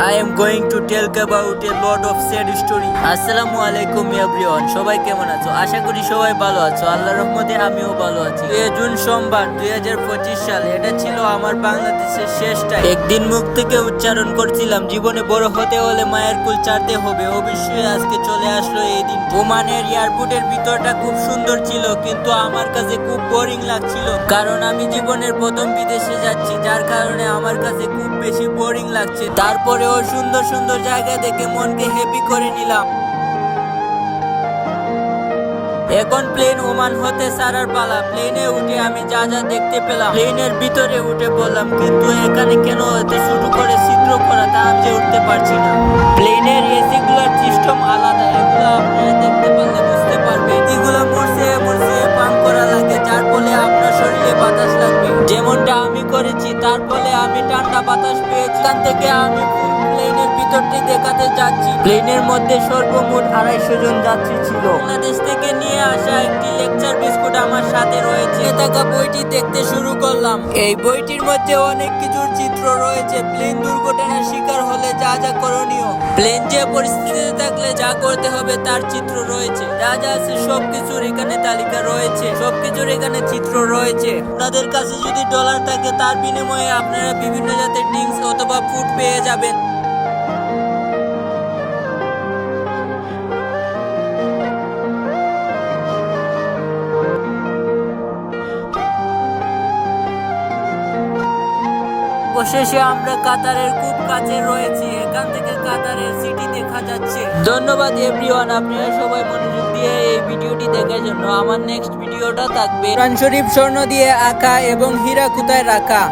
I am going to tell about a lot of sad story. আসসালামু আলাইকুম everyone সবাই কেমন আছো? আশা করি সবাই ভালো আছো। আল্লাহর রহমতে আমিও ভালো আছি। এ জুন সোমবার, দুই সাল, এটা ছিল আমার বাংলাদেশের শেষ টাইম একদিন মুখ থেকে উচ্চারণ করছিলাম, জীবনে বড় হতে হলে মায়ের কুল চারতে হবে। অবশ্যই আজকে চলে আসলো এই দিন। ওমানের এয়ারপোর্টের ভিতরটা খুব সুন্দর ছিল, কিন্তু আমার কাছে খুব বোরিং লাগছিল। কারণ আমি জীবনের প্রথম বিদেশে যাচ্ছি, যার কারণে আমার কাছে খুব বেশি বোরিং লাগছে। তারপরেও সুন্দর সুন্দর জায়গা দেখে মনকে হ্যাপি করে নিলাম। এখন প্লেন ওমান হতে সারার পালা। প্লেনে উঠে আমি যা যা দেখতে পেলাম। প্লেনের ভিতরে উঠে বললাম, কিন্তু এখানে কেন এত শুরু করে ছিদ্র করা তা আমি উঠতে পারছি না? প্লেনের এসি গুলার সিস্টেম আলাদা। এগুলো আপনারা দেখতে পারলে বুঝতে পারবেন। এগুলো মরছে মরছে পাম্প করা লাগে। যার ফলে আপনার শরীরে বাতাস লাগবে। যেমনটা আমি করেছি তার ফলে আমি ঠান্ডা বাতাস পেয়েছি এখান থেকে আমি প্লেনের ভিতরটি দেখাতে যাচ্ছি। প্লেনের মধ্যে সর্বমোট আড়াইশো জন যাত্রী ছিল। বাংলাদেশ থেকে নিয়ে আসা একটি লেকচার বিস্কুট আমার সাথে রয়েছে। থাকা বইটি দেখতে শুরু করলাম। এই বইটির মধ্যে অনেক কিছুর চিত্র রয়েছে। প্লেন দুর্ঘটনার শিকার হলে যা যা করণীয়। প্লেন যে পরিস্থিতিতে থাকলে যা করতে হবে তার চিত্র রয়েছে। যা যা আছে সব কিছুর এখানে তালিকা রয়েছে। সবকিছুর এখানে চিত্র রয়েছে। আপনাদের কাছে যদি ডলার থাকে, তার বিনিময়ে আপনারা বিভিন্ন জাতের ড্রিঙ্কস অথবা ফুড পেয়ে যাবেন। অবশেষে আমরা কাতারের খুব কাছে রয়েছি। এখান থেকে কাতারের সিটি দেখা যাচ্ছে। ধন্যবাদ এভরিওয়ান আপনারা সবাই মনোযোগ দিয়ে এই ভিডিওটি দেখার জন্য। আমার নেক্সট ভিডিওটা থাকবে। কোরআন শরীফ স্বর্ণ দিয়ে আঁকা এবং হীরা কোথায় রাখা?